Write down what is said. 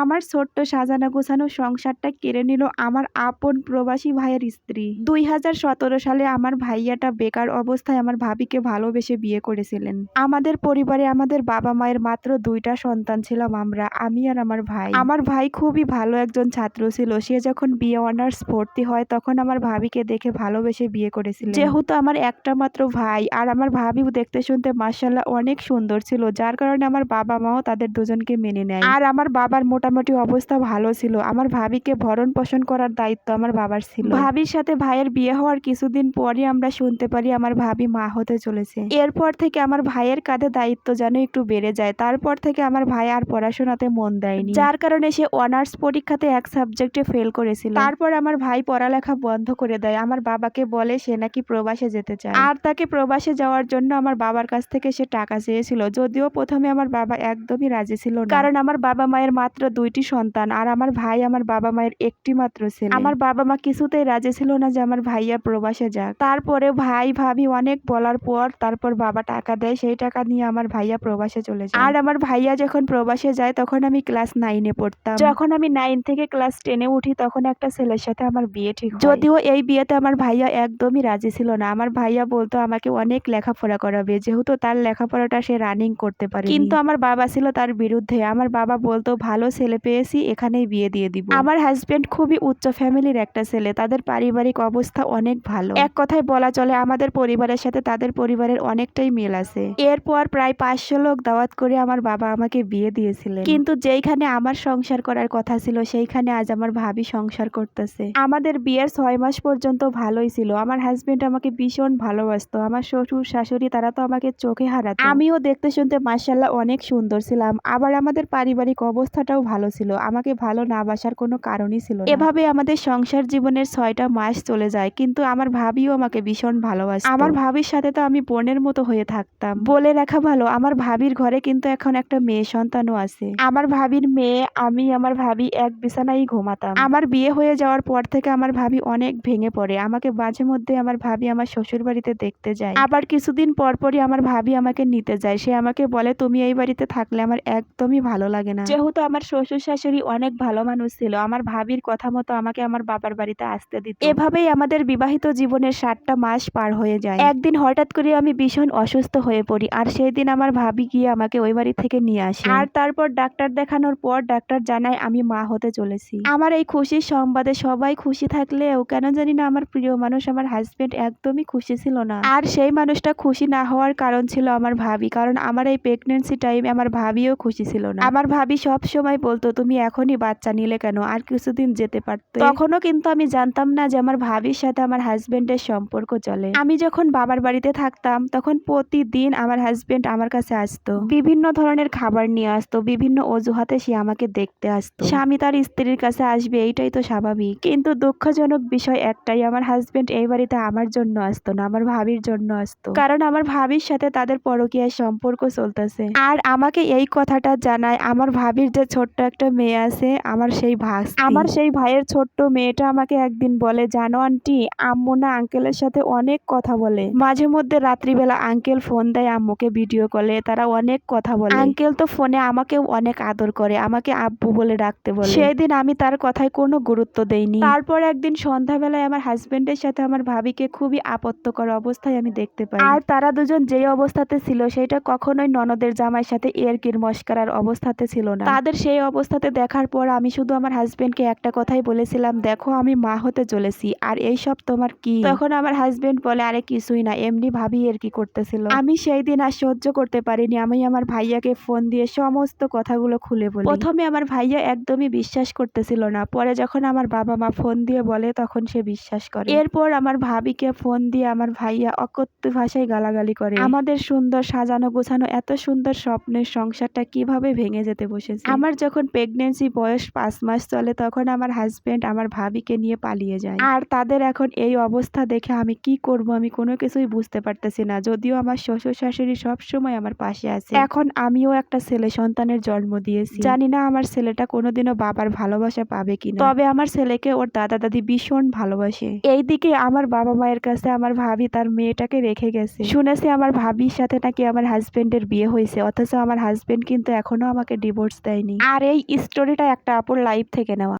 আমার ছোট্ট সাজানো গোছানো সংসারটা কেড়ে নিল আমার আপন প্রবাসী ভাইয়ের স্ত্রী। দুই হাজার সতেরো সালে আমার ভাইয়াটা বেকার অবস্থায় আমার ভাবিকে ভালোবেসে বিয়ে করেছিলেন। আমাদের পরিবারে আমাদের বাবা মায়ের মাত্র দুইটা সন্তান ছিলাম আমরা, আমি আর আমার ভাই। আমার ভাই খুবই ভালো একজন ছাত্র ছিল, সে যখন বিয়ে অনার্স ভর্তি হয় তখন আমার ভাবিকে দেখে ভালোবেসে বিয়ে করেছিল যেহেতু আমার একটা মাত্র ভাই আর আমার ভাবিও দেখতে শুনতে মার্শাল্লাহ অনেক সুন্দর ছিল, যার কারণে আমার বাবা মাও তাদের দুজনকে মেনে নেয়। আর আমার বাবার মোটামুটি অবস্থা ভালো ছিল। আমার ভাবিকে ভরণ পোষণ করার দায়িত্ব আমার বাবার ছিল। ভাবির সাথে ভাইয়ের বিয়ে হওয়ার কিছুদিন পরই আমরা শুনতে পারি আমার ভাবি মা হতে চলেছে। এরপর থেকে আমার ভাইয়ের কাঁধে দায়িত্ব যেন একটু বেড়ে যায়। তারপর থেকে আমার ভাই আর পড়াশোনাতে মন দেয়নি। যার কারণে সে অনার্স পরীক্ষাতে এক সাবজেক্টে ফেল করেছিল। তারপর আমার ভাই পড়ালেখা বন্ধ করে দেয়। আমার বাবাকে বলে সে নাকি প্রবাসে যেতে চায়। আর তাকে প্রবাসে যাওয়ার জন্য আমার বাবার কাছ থেকে সে টাকা চেয়েছিল। যদিও প্রথমে আমার বাবা একদমই রাজি ছিল কারণ আমার বাবা মায়ের মাত্র দুইটি সন্তান, আর আমার ভাই আমার বাবা মায়ের একটি মাত্র ছেলে। আমার বাবা মা কিছুতেই রাজি ছিল না যে আমার ভাইয়া প্রবাসে যাক। তারপরে ভাই, ভাবি অনেক বলার পর তারপর বাবা টাকা দেয়, সেই টাকা নিয়ে আমার ভাইয়া প্রবাসে চলে যায়। আর আমার ভাইয়া যখন প্রবাসে যায়, তখন আমি ক্লাস নাইনে পড়তাম। যখন আমি নাইন থেকে ক্লাস টেনে উঠি, তখন একটা ছেলের সাথে আমার বিয়ে ঠিক যদিও এই বিয়েতে আমার ভাইয়া একদমই রাজি ছিল না। আমার ভাইয়া বলতো, আমাকে অনেক লেখাপড়া করাবে, যেহেতু তার লেখাপড়াটা সে রানিং করতে পারে কিন্তু আমার বাবা ছিল তার বিরুদ্ধে। আমার বাবা বলতো, ভালো ছেলে পেয়েছি এখানেই বিয়ে দিয়ে দিব। আমার হাজবেন্ড খুবই উচ্চ ফ্যামিলির একটা ছেলে তাদের পারিবারিক অবস্থা অনেক ভালো। এক কথায় বলা চলে আমাদের পরিবারের সাথে তাদের পরিবারের অনেকটাই মিল আছে। এরপর প্রায় পাঁচশো লোক দাওয়াত করে আমার বাবা আমাকে বিয়ে দিয়েছিলেন। কিন্তু যেইখানে আমার সংসার করার কথা ছিল সেইখানে আজ আমার ভাবি সংসার করতেছে। আমাদের বিয়ের ছয় মাস পর্যন্ত ভালোই ছিল। আমার হাজবেন্ড আমাকে ভীষণ ভালোবাসতো। আমার শ্বশুর শাশুড়ি তারা তো আমাকে চোখে হারাতো। আমিও দেখতে শুনতে মার্শাল্লাহ অনেক সুন্দর ছিলাম। আবার আমাদের পারিবারিক অবস্থাটাও ভালো ছিল। আমাকে ভালো না বাসার কোনো কারণই ছিল এভাবে আমাদের সংসার জীবনের ছয়টা মাস চলে যায় কিন্তু আমার ভাবিও আমাকে ভীষণ ভালোবাসে আমার ভাবির সাথে তো আমি বোনের মতো হয়ে থাকতাম। বলে রাখা ভালো আমার ভাবির ঘরে কিন্তু এখন একটা মেয়ে সন্তানও আছে। আমার ভাবির মেয়ে আমি আমার ভাবি এক বিছানায় ঘুমাতাম। আমার বিয়ে হয়ে যাওয়ার পর থেকে আমার ভাবি অনেক ভেঙে পড়ে। আমাকে মাঝে মধ্যে আমার ভাবি আমার শ্বশুর বাড়িতে দেখতে যায়। আবার কিছুদিন পর পরই আমার ভাবি আমাকে নিতে যায়। সে আমাকে বলে তুমি এই বাড়িতে থাকলে আমার একদমই ভালো লাগে না। যেহেতু আমার শ্বশুর শাশুড়ি অনেক ভালো মানুষ ছিল। আমার ভাবির কথা মতো আমাকে আমার বাবার বাড়িতে আসতে দিত। এভাবেই আমাদের বিবাহিত জীবনের সাতটা মাস পার হয়ে যায়। একদিন হঠাৎ করে আমি ভীষণ অসুস্থ হয়ে পড়ি আর সেই দিন আমার ভাবি গিয়ে আমাকে ওই বাড়ি থেকে নিয়ে আসে। আর তারপর ডাক্তার দেখানোর পর ডাক্তার জানায় আমি মা হতে চলেছি। আমার এই খুশির সংবাদে সবাই খুশি থাকলেও কেন জানি না আমার প্রিয় মানুষ আমার হাজবেন্ড একদমই খুশি ছিল না। আর সেই মানুষটা খুশি না হওয়ার কারণ ছিল আমার ভাবি। কারণ আমার এই প্রেগনেন্সি টাইমে আমার ভাবিও খুশি ছিল না। আমার ভাবি সব সময় বলতো, তুমি এখনই বাচ্চা নিলে কেন? আর কিছুদিন যেতে পারতো? তখনও কিন্তু আমি জানতাম না যে আমার ভাবির সাথে আমার হাজবেন্ডের সম্পর্ক চলে। আমি যখন বাবার বাড়িতে থাকতাম, তখন প্রতিদিন আমার হাজবেন্ড আমার কাছে আসতো। বিভিন্ন ধরনের খাবার নিয়ে আসতো, বিভিন্ন অজুহাতে সে আমাকে দেখতে আসতো। স্বামী তার স্ত্রীর কাছে আসবে, এইটাই তো স্বাভাবিক। কিন্তু দুঃখজনক বিষয় একটাই, আমার হাজবেন্ড এই বাড়িতে আমার জন্য আসতো না, আমার ভাবির জন্য আসতো। কারণ আমার ভাবির সাথে তাদের পরকীয়ার সম্পর্ক চলতেছে। আর আমাকে এই কথাটা জানায়, আমার ভাবির যে ছোট্ট একটা মেয়ে আছে আমার সেই ভাস আমার সেই ভাইয়ের ছোট্ট মেয়েটা আমাকে একদিন বলে জানো আন্টি আম্মু না আঙ্কেলের সাথে অনেক কথা বলে। মাঝে মধ্যে রাত্রিবেলা আঙ্কেল ফোন দেয় আম্মুকে ভিডিও কলে তারা অনেক কথা বলে। আঙ্কেল তো ফোনে আমাকেও অনেক আদর করে আমাকে আব্বু বলে ডাকতে বলে। সেই দিন আমি তার কথায় কোনো গুরুত্ব দেইনি। তারপর একদিন সন্ধ্যাবেলায় আমার হাজবেন্ডের সাথে আমার ভাবিকে খুবই আপত্তকর অবস্থায় আমি দেখতে পাই। আর তারা দুজন যেই অবস্থাতে ছিল সেটা কখনোই ননদের জামাইয়ের সাথে এরকির মস্কারার অবস্থাতে ছিল না। তাদের সেই অবস্থাতে দেখার পর আমি শুধু আমার হাজবেন্ডকে একটা কথাই বলেছিলাম, দেখো, আমি মা হতে চলেছি, আর এই সব তোমার কি? তখন আমার হাজবেন্ড বলে, আরে, কিছুই না, এমনি ভাবি এর কি করতেছিল। আমি সেই দিন আর সহ্য করতে পারিনি, আমি আমার ভাইয়াকে ফোন দিয়ে সমস্ত কথাগুলো খুলে বলি। প্রথমে আমার ভাইয়া একদমই বিশ্বাস করতেছিল না, পরে যখন আমার বাবা মা ফোন দিয়ে বলে, তখন সে বিশ্বাস করে। এরপর আমার ভাবিকে ফোন দিয়ে আমার ভাইয়া অকথ্য ভাষায় গালাগালি করে। আমাদের সুন্দর সাজানো গোছানো এত সুন্দর স্বপ্নের সংসারটা কীভাবে ভেঙে যেতে বসেছে? আমার যখন প্রেগনেন্সি বয়স পাঁচ মাস চলে, তখন আমার হাজবেন্ড আমার ভাবিকে নিয়ে পালিয়ে যায়। আর তাদের এখন এই অবস্থা দেখে আমি কি করব, আমি কোনো কিছুই বুঝতে পারতেছি না। যদিও আমার শ্বশুর শাশুড়ি সব সময় আমার পাশে আছে। এখন আমিও একটা ছেলে সন্তানের জন্ম দিয়েছি। জানি না আমার ছেলেটা কোনোদিনও বাবার ভালোবাসা পাবে কিনা। তবে আমার ছেলেকে ওর দাদা দাদি ভীষণ ভালোবাসে। এইদিকে আমার বাবা মায়ের কাছে আমার ভাবি তার মেয়েটাকে রেখে গেছে। শুনেছি আমার ভাবির সাথে নাকি আমার হাজবেন্ডের বিয়ে হয়েছে, অথচ আমার হাজবেন্ড কিন্তু এখনও আমাকে ডিভোর্স দেয়নি। আর এই স্টোরিটা একটা আপুর লাইফ থেকে নেওয়া।